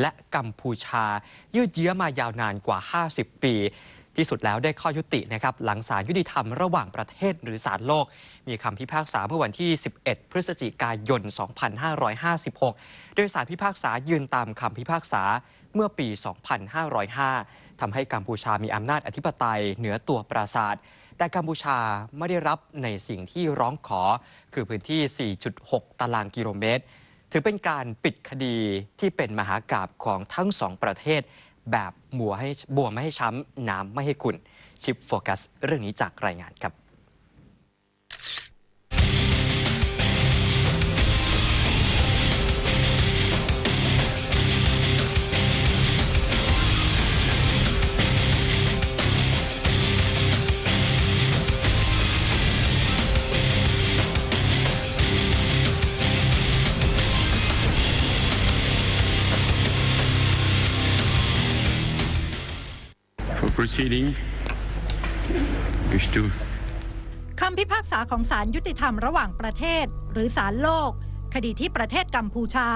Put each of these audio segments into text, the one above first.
และกัมพูชา ยืดเยื้อมายาวนานกว่า 50 ปี ที่สุดแล้วได้ข้อยุตินะครับหลังศาลยุติธรรมระหว่างประเทศหรือศาลโลก มีคำพิพากษาเมื่อวันที่ 11 พฤศจิกายน 2556 โดยศาลพิพากษายืนตามคำพิพากษาเมื่อปี 2505 ทำให้กัมพูชามีอำนาจอธิปไตยเหนือตัวปราศาสตร์แต่กัมพูชาไม่ได้รับในสิ่งที่ร้องขอ คือพื้นที่ 4.6 ตารางกิโลเมตร ถือเป็นการปิดคดีที่เป็นมหากาบของทั้งสองประเทศ แบบบัวให้บัวไม่ให้ช้ำน้ำไม่ให้ขุ่นชิปโฟกัส เรื่องนี้จากรายงานครับ For proceeding, is to คำพิพากษาของศาลยุติธรรมระหว่างประเทศ หรือศาลโลก คดีที่ประเทศกัมพูชา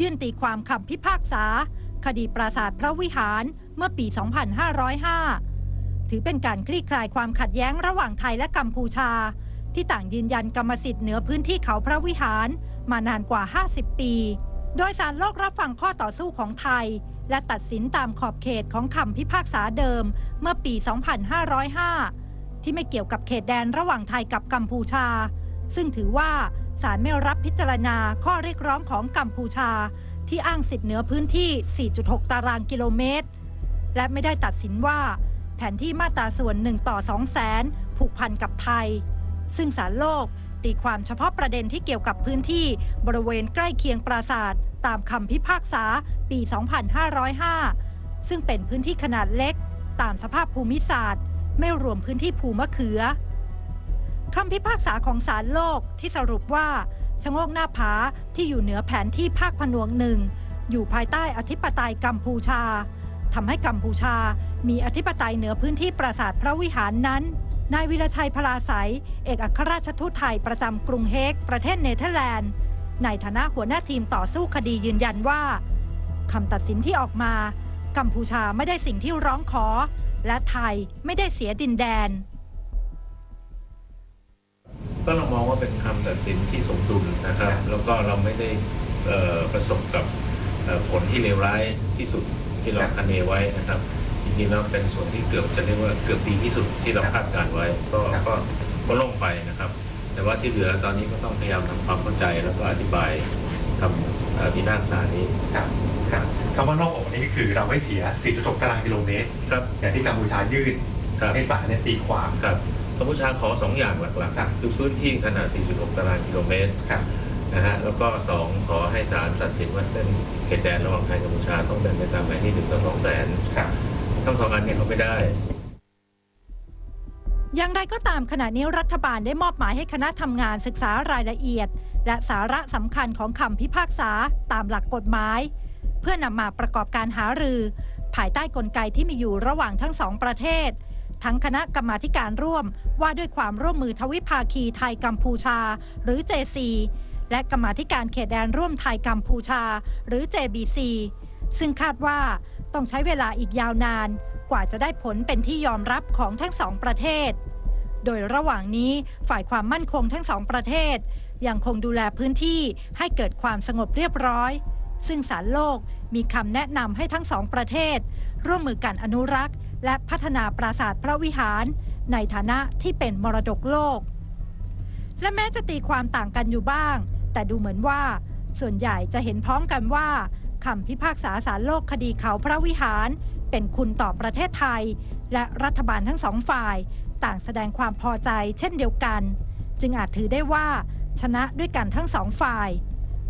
ยื่นตีความคำพิพากษา คดีปราสาทพระวิหารเมื่อปี 2505 ถือเป็นการคลี่คลายความขัดแย้งระหว่างไทยและกัมพูชา ที่ต่างยืนยันกรรมสิทธิ์เหนือพื้นที่เขาพระวิหารมานานกว่า 50 ปี โดยสารโลกรับฟังข้อต่อสู้ของไทยและตัดสินตามขอบเขตของคำพิพากษาเดิมเมื่อปี 2505 ที่ไม่เกี่ยวกับเขตแดนระหว่างไทยกับกัมพูชา ซึ่งถือว่าศาลไม่รับพิจารณาข้อเรียกร้องของกัมพูชา ที่อ้างสิทธิเหนือพื้นที่ 4.6 ตารางกิโลเมตร และไม่ได้ตัดสินว่า แผนที่มาตราส่วน 1 ต่อ 2 แสนผูกพันกับไทย ซึ่งศาลโลกตีความเฉพาะประเด็นที่เกี่ยวกับพื้นที่บริเวณใกล้เคียงปราสาทต ตามคำพิพากษาปี 2505 ซึ่งเป็นพื้นที่ขนาดเล็ก ตามสภาพภูมิศาสตร์ ไม่รวมพื้นที่ภูมะเขือคำพิพากษาของศาลโลกที่สรุปว่าชะโงกหน้าผาที่อยู่เหนือแผนที่ภาคผนวงหนึ่ง อยู่ภายใต้อธิปไตยกัมพูชาทำให้กัมพูชา มีอธิปไตยเหนือพื้นที่ปราสาทพระวิหารนั้นนายวิรชัยพลาไสยเอกอัครราชทูตไทยประจำกรุงเฮก ประเทศเนเธอร์แลนด์ ในฐานะหัวหน้าทีมต่อสู้คดียืนยันว่าคำตัดสินที่ออกมา กัมพูชาไม่ได้สิ่งที่ร้องขอ และไทยไม่ได้เสียดินแดน ก็เรามองว่าเป็นคำตัดสินที่สมดุลนะครับ แล้วก็เราไม่ได้ประสบกับผลที่เลวร้ายที่สุดที่เราคะเนไว้นะครับจริงๆแล้วเป็นส่วนที่เกือบจะเรียกว่าเกือบดีที่สุดที่เราคาดการไว้ ก็ก็ก็ล่งไปนะครับ แต่ว่าที่เหลือตอนนี้ก็ต้องพยายามทำความเข้าใจแล้วก็อธิบายคำเอ่อพิพากษานี้ครับครับคำว่าล่องอกนี่คือเราไม่เสีย 4.6 ตารางกิโลเมตรครับอย่างที่กัมพูชายื่นครับให้ศาลเนี่ยตีความครับกัมพูชาขอสองอย่างหลักครับๆคือพื้นที่ขนาด 4.6 ตารางกิโลเมตรครับนะฮะแล้วก็สองขอให้ศาลตัดสินว่าเส้นเขตแดนระหว่างไทยกัมพูชาต้องเป็นไปตามแผนที่หนึ่งต่อสองแสนครับทั้งสองอันเนี่ยเขาไม่ได้ อย่างไรก็ตามขณะนี้รัฐบาลได้มอบหมายให้คณะทำงานศึกษารายละเอียด และสาระสำคัญของคำพิพากษาตามหลักกฎหมาย เพื่อนำมาประกอบการหารือ ภายใต้กลไกที่มีอยู่ระหว่างทั้งสองประเทศ ทั้งคณะกรรมาการร่วมว่าด้วยความร่วมมือทวิภาคีไทยกัมพูชา หรือ JC และกรรมาการเขตแดนร่วมไทยกัมพูชา หรือ JBC ซึ่งคาดว่าต้องใช้เวลาอีกยาวนาน กว่าจะได้ผลเป็นที่ยอมรับของทั้งสองประเทศ โดยระหว่างนี้ฝ่ายความมั่นคงทั้งสองประเทศ ยังคงดูแลพื้นที่ให้เกิดความสงบเรียบร้อย ซึ่งสารโลกมีคำแนะนำให้ทั้งสองประเทศ ร่วมมือกันอนุรักษ์ และพัฒนาปราสาทพระวิหาร ในฐานะที่เป็นมรดกโลก และแม้จะตีความต่างกันอยู่บ้าง แต่ดูเหมือนว่า ส่วนใหญ่จะเห็นพ้องกันว่าคำพิพากษาสารโลกคดีเขาพระวิหาร เป็นคุณต่อประเทศไทย และรัฐบาลทั้งสองฝ่าย ต่างแสดงความพอใจเช่นเดียวกัน จึงอาจถือได้ว่า ชนะด้วยกันทั้งสองฝ่าย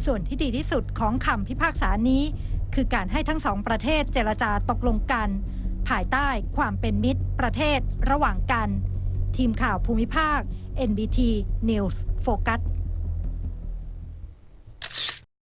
ส่วนที่ดีที่สุดของคำพิพากษานี้ คือการให้ทั้งสองประเทศเจรจาตกลงกัน ภายใต้ความเป็นมิตรประเทศระหว่างกัน ทีมข่าวภูมิภาค NBT News Focus